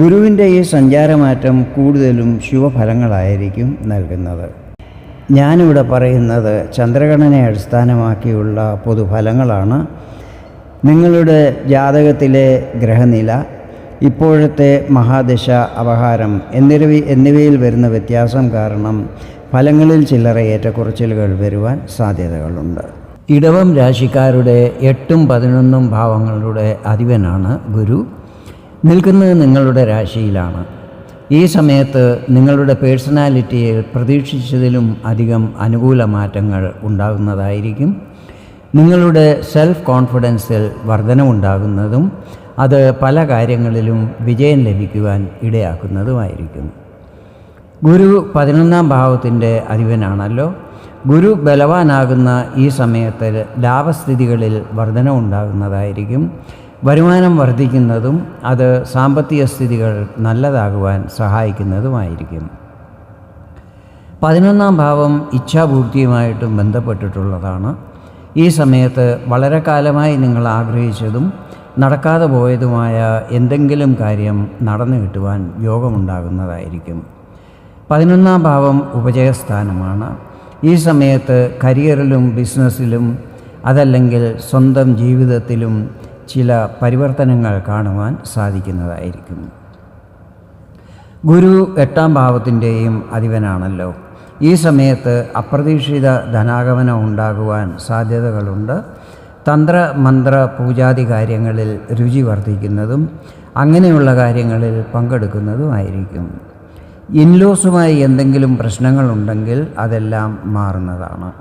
ഗുരുവിന്റെ ഈ സഞ്ചാരമാറ്റം കൂടുതലും ശുഭഫലങ്ങളായിരിക്കും നൽകുന്നത്. ഞാനിവിടെ പറയുന്നത് ചന്ദ്രഗണനെ അടിസ്ഥാനമാക്കിയുള്ള പൊതുഫലങ്ങളാണ്. നിങ്ങളുടെ ജാതകത്തിലെ ഗ്രഹനില ഇപ്പോഴത്തെ മഹാദശ അപഹാരം എന്നിവ എന്നിവയിൽ വരുന്ന വ്യത്യാസം കാരണം ഫലങ്ങളിൽ ചില്ലറ ഏറ്റക്കുറച്ചിലുകൾ വരുവാൻ സാധ്യതകളുണ്ട്. ഇടവം രാശിക്കാരുടെ എട്ടും പതിനൊന്നും ഭാവങ്ങളുടെ അധിപനാണ് ഗുരു. നിൽക്കുന്നത് നിങ്ങളുടെ രാശിയിലാണ്. ഈ സമയത്ത് നിങ്ങളുടെ പേഴ്സണാലിറ്റിയിൽ പ്രതീക്ഷിച്ചതിലും അധികം അനുകൂല മാറ്റങ്ങൾ ഉണ്ടാകുന്നതായിരിക്കും. നിങ്ങളുടെ സെൽഫ് കോൺഫിഡൻസിൽ വർധനമുണ്ടാകുന്നതും അത് പല കാര്യങ്ങളിലും വിജയം ലഭിക്കുവാൻ ഇടയാക്കുന്നതുമായിരിക്കും. ഗുരു പതിനൊന്നാം ഭാവത്തിന്റെ അധിപനാണല്ലോ. ഗുരു ബലവാനാകുന്ന ഈ സമയത്ത് ലാഭസ്ഥിതികളിൽ വർധന ഉണ്ടാകുന്നതായിരിക്കും വരുമാനം വർദ്ധിക്കുന്നതും അത് സാമ്പത്തിക സ്ഥിതികൾ നല്ലതാകുവാൻ സഹായിക്കുന്നതുമായിരിക്കും. പതിനൊന്നാം ഭാവം ഇച്ഛാപൂർത്തിയുമായിട്ടും ബന്ധപ്പെട്ടിട്ടുള്ളതാണ്. ഈ സമയത്ത് വളരെ കാലമായി നിങ്ങൾ ആഗ്രഹിച്ചതും നടക്കാതെ പോയതുമായ എന്തെങ്കിലും കാര്യം നടന്നു കിട്ടുവാൻ യോഗമുണ്ടാകുന്നതായിരിക്കും. പതിനൊന്നാം ഭാവം ഉപജയസ്ഥാനമാണ്. ഈ സമയത്ത് കരിയറിലും ബിസിനസ്സിലും അതല്ലെങ്കിൽ സ്വന്തം ജീവിതത്തിലും ചില പരിവർത്തനങ്ങൾ കാണുവാൻ സാധിക്കുന്നതായിരിക്കും. ഗുരു എട്ടാം ഭാവത്തിന്റെയും അധിപനാണല്ലോ. ഈ സമയത്ത് അപ്രതീക്ഷിത ധനാഗമനം ഉണ്ടാകുവാൻ സാധ്യതകളുണ്ട്. തന്ത്ര മന്ത്ര പൂജാതി കാര്യങ്ങളിൽ രുചി വർദ്ധിക്കുന്നതും അങ്ങനെയുള്ള കാര്യങ്ങളിൽ പങ്കെടുക്കുന്നതുമായിരിക്കും. ഇൻലോസുമായി എന്തെങ്കിലും പ്രശ്നങ്ങളുണ്ടെങ്കിൽ അതെല്ലാം മാറുന്നതാണ്.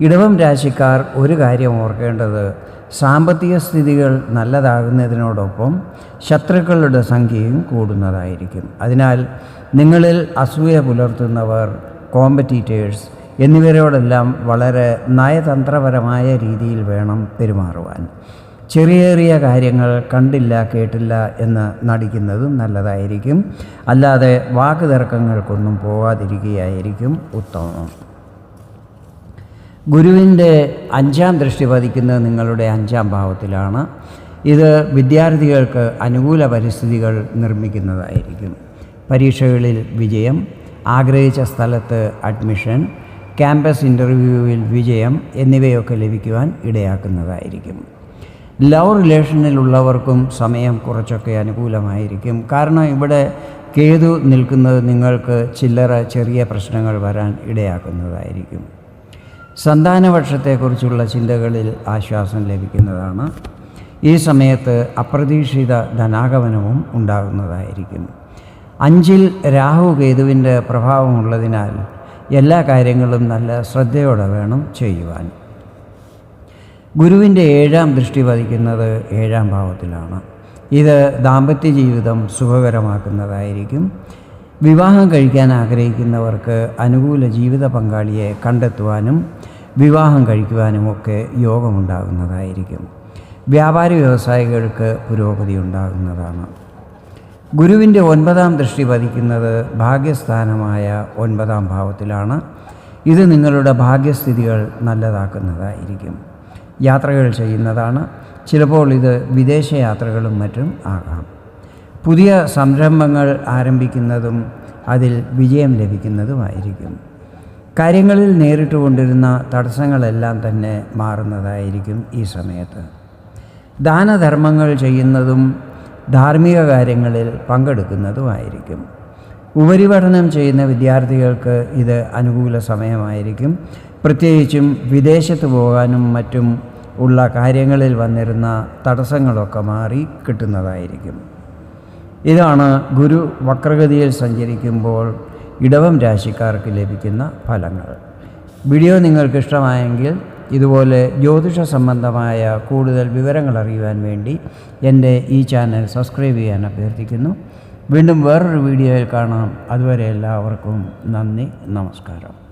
ഇടവം രാശിക്കാർ ഒരു കാര്യം ഓർക്കേണ്ടത് സാമ്പത്തിക സ്ഥിതികൾ നല്ലതാകുന്നതിനോടൊപ്പം ശത്രുക്കളുടെ സംഖ്യയും കൂടുന്നതായിരിക്കും. അതിനാൽ നിങ്ങളിൽ അസൂയ പുലർത്തുന്നവർ കോമ്പറ്റീറ്റേഴ്സ് എന്നിവരോടെല്ലാം വളരെ നയതന്ത്രപരമായ രീതിയിൽ വേണം പെരുമാറുവാൻ. ചെറിയ ചെറിയ കാര്യങ്ങൾ കണ്ടില്ല കേട്ടില്ല എന്ന് നടിക്കുന്നതും നല്ലതായിരിക്കും. അല്ലാതെ വാക്കുതർക്കങ്ങൾക്കൊന്നും പോവാതിരിക്കുകയായിരിക്കും ഉത്തമം. ഗുരുവിന്റെ അഞ്ചാം ദൃഷ്ടി പതിക്കുന്നത് നിങ്ങളുടെ അഞ്ചാം ഭാവത്തിലാണ്. ഇത് വിദ്യാർത്ഥികൾക്ക് അനുകൂല പരിസ്ഥിതികൾ നിർമ്മിക്കുന്നതായിരിക്കും. പരീക്ഷകളിൽ വിജയം ആഗ്രഹിച്ച സ്ഥലത്ത് അഡ്മിഷൻ ക്യാമ്പസ് ഇന്റർവ്യൂവിൽ വിജയം എന്നിവയൊക്കെ ലഭിക്കുവാൻ ഇടയാക്കുന്നതായിരിക്കും. ലവ് റിലേഷനിലുള്ളവർക്കും സമയം കുറച്ചൊക്കെ അനുകൂലമായിരിക്കും. കാരണം ഇവിടെ കേതു നിൽക്കുന്നത് നിങ്ങൾക്ക് ചില്ലറ ചെറിയ പ്രശ്നങ്ങൾ വരാൻ ഇടയാക്കുന്നതായിരിക്കും. സന്താനപക്ഷത്തെക്കുറിച്ചുള്ള ചിന്തകളിൽ ആശ്വാസം ലഭിക്കുന്നതാണ്. ഈ സമയത്ത് അപ്രതീക്ഷിത ധനാഗമനവും ഉണ്ടാകുന്നതായിരിക്കും അഞ്ചിൽ രാഹു കേതുവിന്റെ പ്രഭാവമുള്ളതിനാൽ എല്ലാ കാര്യങ്ങളും നല്ല ശ്രദ്ധയോടെ വേണം ചെയ്യുവാൻ. ഗുരുവിന്റെ ഏഴാം ദൃഷ്ടി പതിക്കുന്നത് ഏഴാം ഭാവത്തിലാണ്. ഇത് ദാമ്പത്യ ജീവിതം സുഖകരമാക്കുന്നതായിരിക്കും. വിവാഹം കഴിക്കാൻ ആഗ്രഹിക്കുന്നവർക്ക് അനുകൂല ജീവിത പങ്കാളിയെ കണ്ടെത്തുവാനും വിവാഹം കഴിക്കുവാനും കഴിക്കുവാനുമൊക്കെ യോഗമുണ്ടാകുന്നതായിരിക്കും. വ്യാപാര വ്യവസായികൾക്ക് പുരോഗതി ഉണ്ടാകുന്നതാണ്. ഗുരുവിന്റെ ഒൻപതാം ദൃഷ്ടി പതിക്കുന്നത് ഭാഗ്യസ്ഥാനമായ ഒൻപതാം ഭാവത്തിലാണ്. ഇത് നിങ്ങളുടെ ഭാഗ്യസ്ഥിതികൾ നല്ലതാക്കുന്നതായിരിക്കും. യാത്രകൾ ചെയ്യുന്നതാണ്. ചിലപ്പോൾ ഇത് വിദേശ യാത്രകളും മറ്റും ആകാം. പുതിയ സംരംഭങ്ങൾ ആരംഭിക്കുന്നതും അതിൽ വിജയം ലഭിക്കുന്നതുമായിരിക്കും. കാര്യങ്ങളിൽ നേരിട്ട് കൊണ്ടിരുന്ന തടസ്സങ്ങളെല്ലാം തന്നെ മാറുന്നതായിരിക്കും ഈ സമയത്ത്. ദാനധർമ്മങ്ങൾ ചെയ്യുന്നതും ധാർമ്മിക കാര്യങ്ങളിൽ പങ്കെടുക്കുന്നതുമായിരിക്കും. ഉപരിപഠനം ചെയ്യുന്ന വിദ്യാർത്ഥികൾക്ക് ഇത് അനുകൂല സമയമായിരിക്കും. പ്രത്യേകിച്ചും വിദേശത്ത് പോകാനും മറ്റും ഉള്ള കാര്യങ്ങളിൽ വന്നിരുന്ന തടസ്സങ്ങളൊക്കെ മാറി കിട്ടുന്നതായിരിക്കും. ഇതാണ് ഗുരു വക്രഗതിയിൽ സഞ്ചരിക്കുമ്പോൾ ഇടവം രാശിക്കാർക്ക് ലഭിക്കുന്ന ഫലങ്ങൾ. വീഡിയോ നിങ്ങൾക്ക് ഇഷ്ടമായെങ്കിൽ ഇതുപോലെ ജ്യോതിഷ സംബന്ധമായ കൂടുതൽ വിവരങ്ങൾ അറിയുവാൻ വേണ്ടി എന്റെ ഈ ചാനൽ സബ്സ്ക്രൈബ് ചെയ്യാൻ അഭ്യർത്ഥിക്കുന്നു. വീണ്ടും വേറൊരു വീഡിയോയിൽ കാണാം. അതുവരെ എല്ലാവർക്കും നന്ദി നമസ്കാരം.